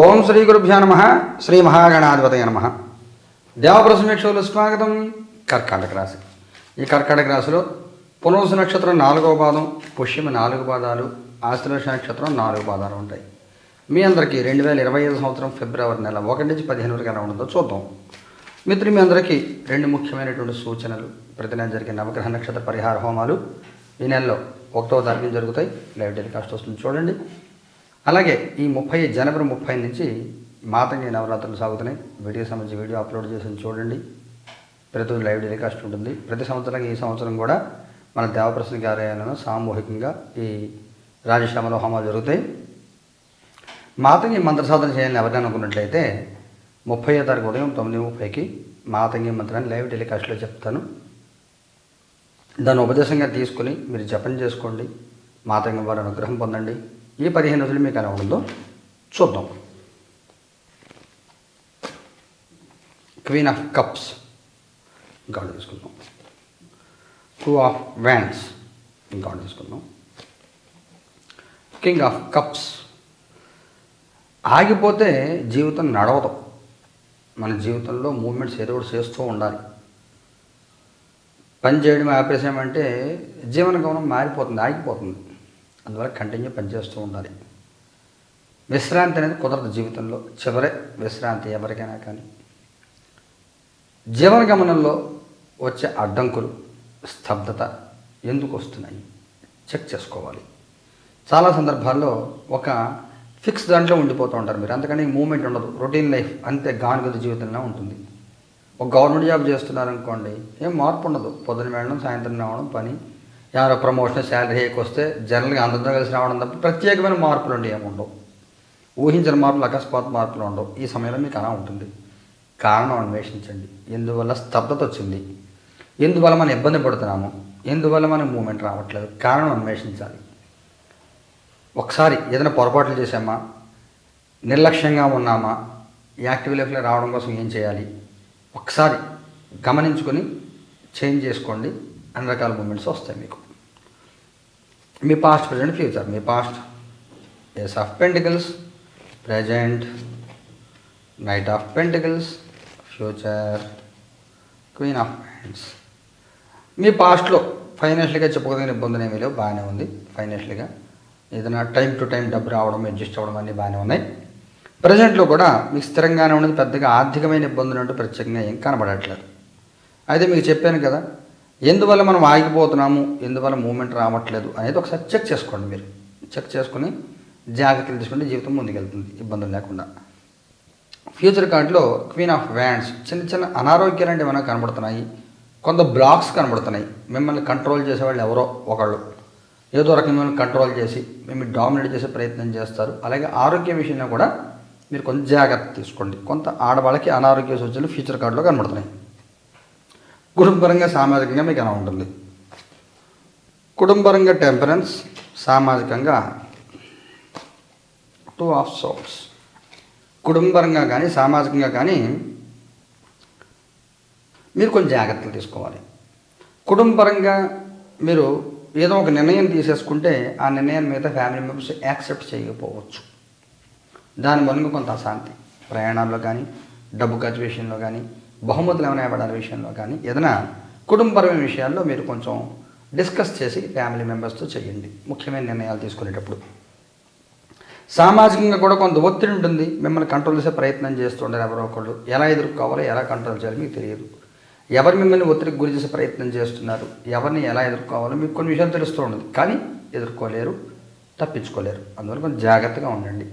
ఓం శ్రీ గురుభ్యో నమ శ్రీ మహాగణాధిపతయ నమ. దేవప్రసమీక్షలు స్వాగతం. కర్కాటక రాశి. ఈ కర్కాటక రాశిలో పునరుసు నక్షత్రం నాలుగవ పాదం పుష్యమి నాలుగు పాదాలు ఆశ్లేష నక్షత్రం నాలుగు పాదాలు ఉంటాయి. మీ అందరికీ రెండు వేల ఇరవై ఐదు సంవత్సరం ఫిబ్రవరి నెల ఒకటి నుంచి పదిహేను వరకు ఎలా ఉంటుందో చూద్దాం. మిత్రులు మీ అందరికీ రెండు ముఖ్యమైనటువంటి సూచనలు. ప్రతి నెల జరిగే నవగ్రహ నక్షత్ర పరిహార హోమాలు ఈ నెలలో ఒకటో తారీఖున జరుగుతాయి. లైవ్ టెలికాస్ట్ వస్తుంది చూడండి. అలాగే ఈ ముప్పై జనవరి ముప్పై నుంచి మాతంగి నవరాత్రులు సాగుతున్నాయి. వీడియో సంబంధించి వీడియో అప్లోడ్ చేసి చూడండి. ప్రతిరోజు లైవ్ టెలికాస్ట్ ఉంటుంది. ప్రతి సంవత్సరం ఈ సంవత్సరం కూడా మన దేవప్రసన్న కార్యాలయంలో సామూహికంగా ఈ రాజశ్యామల హోమాలు జరుగుతాయి. మాతంగి మంత్ర సాధన చేయాలని ఎవరైనా అనుకున్నట్లయితే ముప్పై తారీఖు ఉదయం తొమ్మిది ముప్పైకి మాతంగి మంత్రాన్ని లైవ్ టెలికాస్ట్లో చెప్తాను. దాన్ని ఉపదేశంగా తీసుకుని మీరు జపం చేసుకోండి. మాతంగి వారి అనుగ్రహం పొందండి. ఈ పదిహేను రోజులు మీకు ఎలా ఉందో చూద్దాం. క్వీన్ ఆఫ్ కప్స్ గాడు తీసుకుందాం. టూ ఆఫ్ వ్యాండ్స్ గాడు తీసుకుందాం. కింగ్ ఆఫ్ కప్స్ ఆగిపోతే జీవితం నడవదు. మన జీవితంలో మూమెంట్స్ ఏదో ఒకటి చేస్తూ ఉండాలి. పని చేయడం ఆపేసామంటే జీవన గమనం మారిపోతుంది ఆగిపోతుంది. అందువల్ల కంటిన్యూ పనిచేస్తూ ఉండాలి. విశ్రాంతి అనేది కుదరదు జీవితంలో. చివరే విశ్రాంతి ఎవరికైనా కానీ. జీవన గమనంలో వచ్చే అడ్డంకులు స్తబ్దత ఎందుకు వస్తున్నాయి? చెక్ చేసుకోవాలి. చాలా సందర్భాల్లో ఒక ఫిక్స్ దాంట్లో ఉండిపోతూ ఉంటారు మీరు. అందుకని మూమెంట్ ఉండదు. రొటీన్ లైఫ్ అంతే గానుగత జీవితంలో ఉంటుంది. ఒక గవర్నమెంట్ జాబ్ చేస్తున్నారనుకోండి ఏం మార్పు ఉండదు. పొద్దున వెళ్ళడం సాయంత్రం రావడం పని ఎవరో ప్రమోషన్ శాలరీ వస్తే జనరల్గా అందరితో కలిసి రావడం తప్ప ప్రత్యేకమైన మార్పులు అండి ఏముండవు. ఊహించిన మార్పులు అకస్మాత్ మార్పులు ఉండవు. ఈ సమయంలో మీకు అలా ఉంటుంది. కారణం అన్వేషించండి. ఎందువల్ల స్తబ్దత వచ్చింది? ఎందువల్ల మనం ఇబ్బంది పడుతున్నాము? ఎందువల్ల మనం మూమెంట్ రావట్లేదు? కారణం అన్వేషించాలి. ఒకసారి ఏదైనా పొరపాట్లు చేసామా నిర్లక్ష్యంగా ఉన్నామా? యాక్టివ్ లైఫ్లో రావడం కోసం ఏం చేయాలి? ఒకసారి గమనించుకొని చేంజ్ చేసుకోండి. అన్ని రకాల మూమెంట్స్ వస్తాయి మీకు. మీ past present future me past ace of pentacles present knight of pentacles future queen of wands మీ పాస్ట్లో ఫైనాన్షియల్గా చెప్పుకోదగిన ఇబ్బందులు ఏమీ లేవు బాగానే ఉంది. ఫైనాన్షియల్గా ఏదైనా టైం టు టైం డబ్బు రావడం అడ్జస్ట్ అవ్వడం అన్నీ బాగానే ఉన్నాయి. ప్రజెంట్లో కూడా మీకు స్థిరంగానే ఉన్నది పెద్దగా ఆర్థికమైన ఇబ్బందులు అంటూ ప్రత్యేకంగా ఏం కనబడట్లేదు. అయితే మీకు చెప్పాను కదా ఎందువల్ల మనం ఆగిపోతున్నాము? ఎందువల్ల మూమెంట్ రావట్లేదు? అనేది ఒకసారి చెక్ చేసుకోండి మీరు. చెక్ చేసుకుని జాగ్రత్తలు తీసుకుంటే జీవితం ముందుకెళ్తుంది ఇబ్బందులు లేకుండా. ఫ్యూచర్ కార్డులో క్వీన్ ఆఫ్ వ్యాండ్స్ చిన్న చిన్న అనారోగ్యాలు అంటే ఏమైనా కనబడుతున్నాయి. కొంత బ్లాక్స్ కనబడుతున్నాయి. మిమ్మల్ని కంట్రోల్ చేసేవాళ్ళు ఎవరో ఒకళ్ళు. ఏదో రకం మిమ్మల్ని కంట్రోల్ చేసి మిమ్మల్ని డామినేట్ చేసే ప్రయత్నం చేస్తారు. అలాగే ఆరోగ్య విషయంలో కూడా మీరు కొంచెం జాగ్రత్త తీసుకోండి. కొంత ఆడవాళ్ళకి అనారోగ్య సూచనలు ఫ్యూచర్ కార్డులో కనబడుతున్నాయి. కుటుంబపరంగా సామాజికంగా మీకు ఎలా ఉంటుంది? కుటుంబపరంగా టెంపరెన్స్ సామాజికంగా టూ ఆఫ్ సోల్స్ కుటుంబపరంగా కానీ సామాజికంగా కానీ మీరు కొంచెం జాగ్రత్తలు తీసుకోవాలి. కుటుంబపరంగా మీరు ఏదో ఒక నిర్ణయం తీసేసుకుంటే ఆ నిర్ణయాన్ని మిగతా ఫ్యామిలీ మెంబర్స్ యాక్సెప్ట్ చేయకపోవచ్చు. దాని మూలంగా కొంత అశాంతి. ప్రయాణాల్లో కానీ డబ్బు ఖర్చు విషయంలో కానీ బహుమతులు ఏమైనా ఇవ్వడాల విషయంలో కానీ ఏదైనా కుటుంబపరమైన విషయాల్లో మీరు కొంచెం డిస్కస్ చేసి ఫ్యామిలీ మెంబర్స్తో చేయండి. ముఖ్యమైన నిర్ణయాలు తీసుకునేటప్పుడు. సామాజికంగా కూడా కొంత ఒత్తిడి ఉంటుంది. మిమ్మల్ని కంట్రోల్ చేసే ప్రయత్నం చేస్తుంటారు ఎవరో ఒకళ్ళు. ఎలా ఎదుర్కోవాలో ఎలా కంట్రోల్ చేయాలో మీకు తెలియదు. ఎవరు మిమ్మల్ని ఒత్తిడికి గురి చేసే ప్రయత్నం చేస్తున్నారు? ఎవరిని ఎలా ఎదుర్కోవాలో మీకు కొన్ని విషయాలు తెలుస్తూ ఉండదు. కానీ ఎదుర్కోలేరు తప్పించుకోలేరు. అందువల్ల కొంచెం జాగ్రత్తగా ఉండండి.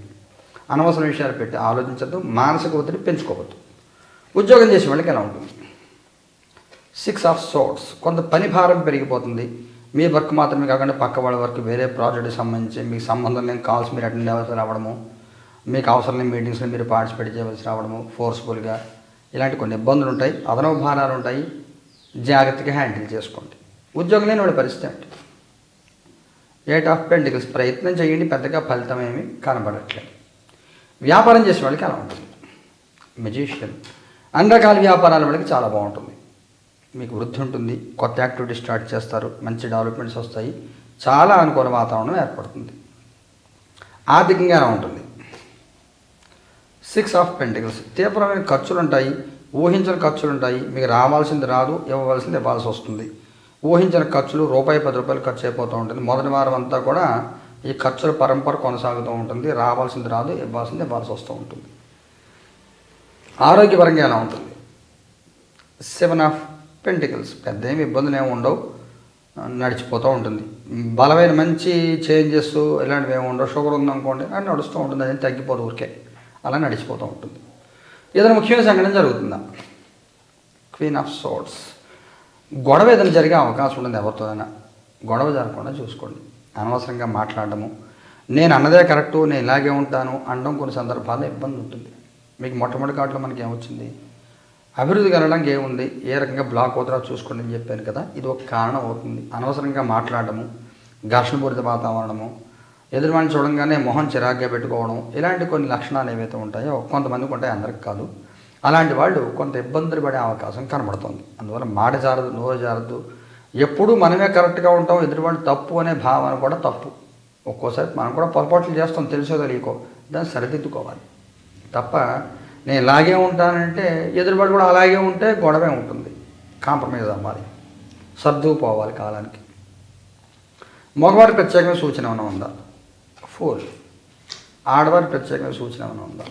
అనవసర విషయాలు పెట్టి ఆలోచించద్దు. మానసిక ఒత్తిడి పెంచుకోవద్దు. ఉద్యోగం చేసే వాళ్ళకి ఎలా ఉంటుంది? సిక్స్ ఆఫ్ సోర్ట్స్ కొంత పని భారం పెరిగిపోతుంది. మీ వర్క్ మాత్రమే కాకుండా పక్క వాళ్ళ వర్క్ వేరే ప్రాజెక్ట్కి సంబంధించి మీకు సంబంధం లేని కాల్స్ మీరు అటెండ్ అవ్వాల్సి రావడము మీకు అవసరం లేని మీటింగ్స్లో మీరు పార్టిసిపేట్ చేయవలసి రావడము ఫోర్స్ఫుల్గా ఇలాంటి కొన్ని ఇబ్బందులు ఉంటాయి. అదనపు భారాలు ఉంటాయి. జాగ్రత్తగా హ్యాండిల్ చేసుకోండి. ఉద్యోగం లేని వాళ్ళ పరిస్థితి ఏంటి ఎయిట్ ఆఫ్ పెంటికల్స్ ప్రయత్నం చేయండి. పెద్దగా ఫలితం ఏమి కనబడట్లేదు. వ్యాపారం చేసే వాళ్ళకి అలా ఉంటుంది? మెజిషియన్ అన్ని రకాల వ్యాపారాల వాళ్ళకి చాలా బాగుంటుంది. మీకు వృద్ధి ఉంటుంది కొత్త యాక్టివిటీ స్టార్ట్ చేస్తారు మంచి డెవలప్మెంట్స్ వస్తాయి చాలా అనుకూల వాతావరణం ఏర్పడుతుంది. ఆర్థికంగా ఎలా ఉంటుంది? సిక్స్ ఆఫ్ పెంటికల్స్ తీవ్రమైన ఖర్చులు ఉంటాయి ఊహించిన ఖర్చులు ఉంటాయి మీకు రావాల్సింది రాదు ఇవ్వవలసింది ఇవ్వాల్సి వస్తుంది. ఊహించిన ఖర్చులు రూపాయి పది రూపాయలు ఖర్చు అయిపోతూ ఉంటుంది. మొదటి వారం అంతా కూడా ఈ ఖర్చుల పరంపర కొనసాగుతూ ఉంటుంది రావాల్సింది రాదు ఇవ్వాల్సింది ఇవ్వాల్సి వస్తూ ఉంటుంది. ఆరోగ్యపరంగా ఎలా ఉంటుంది? సెవెన్ ఆఫ్ పెంటికల్స్ పెద్ద ఏమి ఇబ్బందులు ఏమి ఉండవు. నడిచిపోతూ ఉంటుంది. బలమైన మంచి చేంజెస్ ఇలాంటివి ఏమి ఉండవు. షుగర్ ఉందనుకోండి అది నడుస్తూ ఉంటుంది. అది తగ్గిపోదు ఊరికే. అలా నడిచిపోతూ ఉంటుంది. ఏదైనా ముఖ్యమైన సంఘటన జరుగుతుందా? క్వీన్ ఆఫ్ సోట్స్ గొడవ ఏదైనా జరిగే అవకాశం ఉంటుంది ఎవరితోనైనా గొడవ జరగకుండా చూసుకోండి. అనవసరంగా మాట్లాడటము నేను అన్నదే కరెక్టు నేను ఇలాగే ఉంటాను అనడం కొన్ని సందర్భాల్లో ఇబ్బంది ఉంటుంది. మీకు మొట్టమొదటి కాట్లో మనకి ఏమొచ్చింది? అభివృద్ధి కలడానికి ఏముంది? ఏ రకంగా బ్లాక్ అవుతారో చూసుకోండి అని చెప్పాను కదా ఇది ఒక కారణం అవుతుంది. అనవసరంగా మాట్లాడటము ఘర్షణపూరిత వాతావరణము ఎదురువాడిని చూడంగానే మొహం చిరాగ్గా పెట్టుకోవడం ఇలాంటి కొన్ని లక్షణాలు ఏవైతే ఉంటాయో కొంతమందికి ఉంటాయి అందరికి కాదు. అలాంటి వాళ్ళు కొంత ఇబ్బందులు పడే అవకాశం కనబడుతుంది. అందువల్ల మాట జారదు నోరు జారదు. ఎప్పుడూ మనమే కరెక్ట్గా ఉంటాం ఎదురువాడి తప్పు అనే భావన కూడా తప్పు. ఒక్కోసారి మనం కూడా పొరపాట్లు చేస్తాం తెలుసో తెలియకో దాన్ని సరిదిద్దుకోవాలి. తప్ప నేను ఇలాగే ఉంటానంటే ఎదురుబడి కూడా అలాగే ఉంటే గొడవే ఉంటుంది. కాంప్రమైజ్ అవ్వాలి. సర్దుకుపోవాలి కాలానికి. మగవారి ప్రత్యేకమైన సూచన ఏమైనా ఉందా? ఫోర్ ఆడవారి ప్రత్యేకమైన సూచన ఏమైనా ఉందా?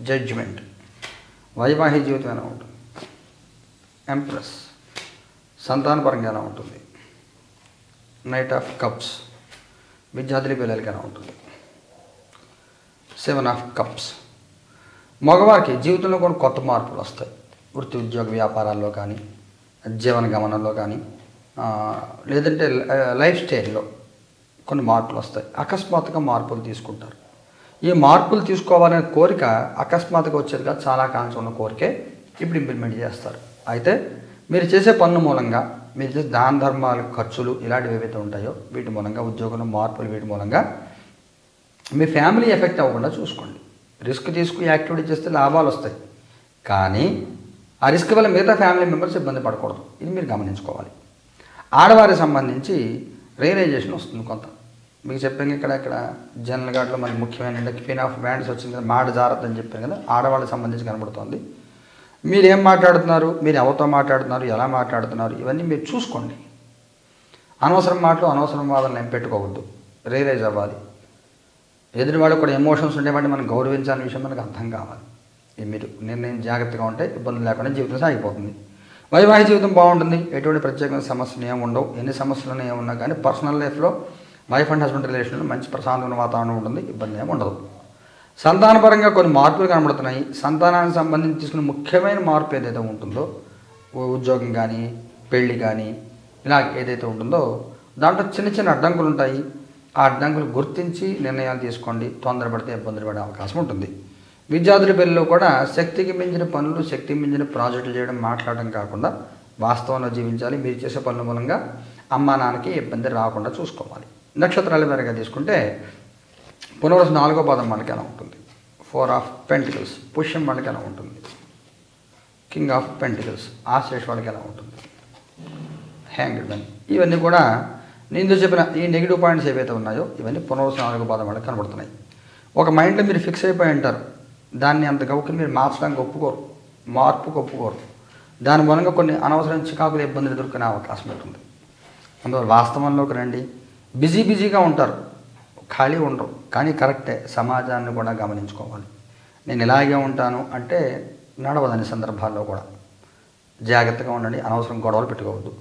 జడ్జిమెంట్ వైవాహిక జీవితం ఎలా ఉంటుంది? ఎంప్రెస్ సంతానపరంగా ఎలా ఉంటుంది? నైట్ ఆఫ్ కప్స్ విద్యార్థుల పిల్లలకి ఎలా ఉంటుంది? సెవెన్ ఆఫ్ కప్స్ మగవారికి జీవితంలో కూడా కొత్త మార్పులు వస్తాయి. వృత్తి ఉద్యోగ వ్యాపారాల్లో కానీ జీవన గమనంలో కానీ లేదంటే లైఫ్ స్టైల్లో కొన్ని మార్పులు వస్తాయి. అకస్మాత్తుగా మార్పులు తీసుకుంటారు. ఈ మార్పులు తీసుకోవాలనే కోరిక అకస్మాత్తుగా వచ్చేది కాదు చాలా కాలం ఉన్న కోరికే ఇప్పుడు ఇంప్లిమెంట్ చేస్తారు. అయితే మీరు చేసే పనుల మూలంగా మీరు చేసే దాన ధర్మాలు ఖర్చులు ఇలాంటివి ఏవైతే ఉంటాయో వీటి మూలంగా ఉద్యోగంలో మార్పులు వీటి మూలంగా మీ ఫ్యామిలీ ఎఫెక్ట్ అవ్వకుండా చూసుకోండి. రిస్క్ తీసుకుని యాక్టివిటీ చేస్తే లాభాలు వస్తాయి. కానీ ఆ రిస్క్ వల్ల మిగతా ఫ్యామిలీ మెంబర్స్ ఇబ్బంది పడకూడదు. ఇది మీరు గమనించుకోవాలి. ఆడవారికి సంబంధించి రియలైజేషన్ వస్తుంది కొంత. మీకు చెప్పాను ఇక్కడ ఇక్కడ జనరల్ గార్డ్లో మనకి ముఖ్యమైన క్వీన్ ఆఫ్ బ్యాండ్స్ వచ్చింది కదా మాట జాగ్రత్త అని చెప్పాను కదా ఆడవాళ్ళకి సంబంధించి కనబడుతోంది. మీరు ఏం మాట్లాడుతున్నారు? మీరు ఎవరితో మాట్లాడుతున్నారు? ఎలా మాట్లాడుతున్నారు? ఇవన్నీ మీరు చూసుకోండి. అనవసరం మాటలు అనవసరం వాదనలు ఏం పెట్టుకోవద్దు. రియలైజ్ అవ్వాలి. ఎదుటి కూడా ఎమోషన్స్ ఉండేవాడిని మనం గౌరవించాలనే విషయం మనకు అర్థం కావాలి. మీరు నిర్ణయం జాగ్రత్తగా ఉంటే ఇబ్బందులు లేకుండా జీవితం సాగిపోతుంది. వైవాహిక జీవితం బాగుంటుంది. ఎటువంటి ప్రత్యేకమైన సమస్యలు ఏమి ఉండవు. ఎన్ని సమస్యలు ఏమున్నా కానీ పర్సనల్ లైఫ్లో వైఫ్ అండ్ హస్బెండ్ రిలేషన్లో మంచి ప్రశాంతమైన వాతావరణం ఉంటుంది. ఇబ్బంది ఏమి ఉండదు. సంతానపరంగా కొన్ని మార్పులు కనబడుతున్నాయి. సంతానానికి సంబంధించి తీసుకున్న ముఖ్యమైన మార్పు ఏదైతే ఉంటుందో ఉద్యోగం కానీ పెళ్ళి కానీ ఇలా ఏదైతే ఉంటుందో దాంట్లో చిన్న చిన్న అడ్డంకులు ఉంటాయి. ఆ అడ్డంకులు గుర్తించి నిర్ణయాలు తీసుకోండి. తొందరపడితే ఇబ్బందులు పడే అవకాశం ఉంటుంది. విద్యార్థుల పిల్లలు కూడా శక్తికి మించిన పనులు శక్తికి మించిన ప్రాజెక్టులు చేయడం మాట్లాడడం కాకుండా వాస్తవంలో జీవించాలి. మీరు చేసే పనుల మూలంగా అమ్మా నాన్నకి ఇబ్బంది రాకుండా చూసుకోవాలి. నక్షత్రాల మేరగా తీసుకుంటే పునరుసు నాలుగో పదం మనకి ఎలా ఉంటుంది? ఫోర్ ఆఫ్ పెంటికల్స్ పుష్యం వాళ్ళకి ఎలా ఉంటుంది? కింగ్ ఆఫ్ పెంటికల్స్ ఆశేష్ వాళ్ళకి ఎలా ఉంటుంది హ్యాంగ్డ్ ఇవన్నీ కూడా నేను చెప్పిన ఈ నెగిటివ్ పాయింట్స్ ఏవైతే ఉన్నాయో ఇవన్నీ పునరుసు బాధ పదం వాళ్ళకి కనబడుతున్నాయి. ఒక మైండ్లో మీరు ఫిక్స్ అయిపోయి ఉంటారు. దాన్ని అంత గౌకి మీరు మార్చడానికి ఒప్పుకోరు. మార్పుకు ఒప్పుకోరు. దాని మూలంగా కొన్ని అనవసరమైన చికాకులు ఇబ్బందులు ఎదుర్కొనే అవకాశం ఉంటుంది. అందువల్ల వాస్తవంలోకి రండి. బిజీ బిజీగా ఉంటారు. ఖాళీ ఉండరు. కానీ కరెక్టే సమాజాన్ని కూడా గమనించుకోవాలి. నేను ఇలాగే ఉంటాను అంటే నడవదని సందర్భాల్లో కూడా. జాగ్రత్తగా ఉండండి. అనవసరం గొడవలు పెట్టుకోవద్దు.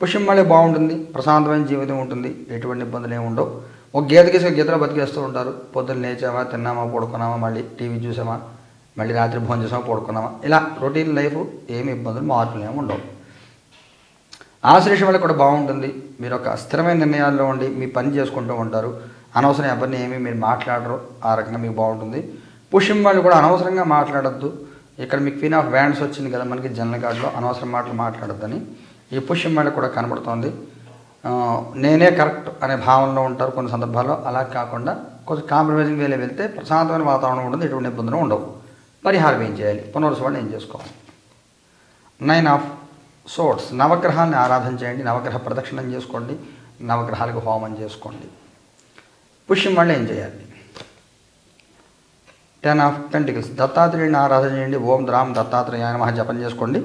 పుష్యం మళ్ళీ బాగుంటుంది ప్రశాంతమైన జీవితం ఉంటుంది ఎటువంటి ఇబ్బందులు ఏమి ఉండవు. ఒక గీతకేసి గీతలో బతికేస్తూ ఉంటారు. పొద్దున్న లేచామా తిన్నామా పడుకున్నామా మళ్ళీ టీవీ చూసామా మళ్ళీ రాత్రి భోజనం చేసామా పడుకున్నామా ఇలా రొటీన్ లైఫ్ ఏమి ఇబ్బందులు మార్పులు ఏమి ఉండవు. ఆశ్లేష వల్ల కూడా బాగుంటుంది. మీరు ఒక స్థిరమైన నిర్ణయాల్లో ఉండి మీ పని చేసుకుంటూ ఉంటారు. అనవసరం ఎవరిని ఏమి మీరు మాట్లాడరు. ఆ రకంగా మీకు బాగుంటుంది. పుష్యం వాళ్ళు కూడా అనవసరంగా మాట్లాడద్దు. ఇక్కడ మీకు క్వీన్ ఆఫ్ బ్యాండ్స్ వచ్చింది కదా మనకి జనరల్ కార్డులో అనవసరం మాటలు మాట్లాడొద్దని. ఈ పుష్యం మేళ కూడా కనబడుతోంది. నేనే కరెక్ట్ అనే భావనలో ఉంటారు కొన్ని సందర్భాల్లో. అలా కాకుండా కొంచెం కాంప్రమైజింగ్ వేలే వెళ్తే ప్రశాంతమైన వాతావరణం ఉంటుంది ఎటువంటి ఇబ్బందులు ఉండవు. పరిహారం ఏం చేయాలి? పునరుసు వాళ్ళు ఏం చేసుకోవాలి? నైన్ ఆఫ్ సోర్ట్స్ నవగ్రహాన్ని ఆరాధన చేయండి నవగ్రహ ప్రదక్షిణం చేసుకోండి నవగ్రహాలకు హోమం చేసుకోండి. పుష్యం వాళ్ళు ఏం చేయాలి? టెన్ ఆఫ్ పెంటికల్స్ దత్తాత్రేయుడిని ఆరాధన చేయండి. ఓం ద్రామ్ దత్తాత్రేయ నమః జపం చేసుకోండి.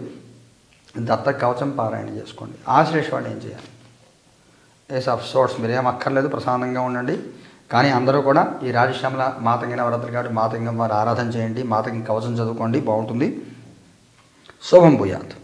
దత్త కవచం పారాయణ చేసుకోండి. ఆశ్లేషవాడు ఏం చేయాలి? ఏస్ ఆఫ్ సోర్స్ మీరు అక్కర్లేదు ప్రశాంతంగా ఉండండి. కానీ అందరూ కూడా ఈ రాజశ్యామల మాతంగిన వరదలు కాబట్టి మాతంగం వారు ఆరాధన చేయండి మాతంగి కవచం చదువుకోండి బాగుంటుంది. శుభం భూయాత్.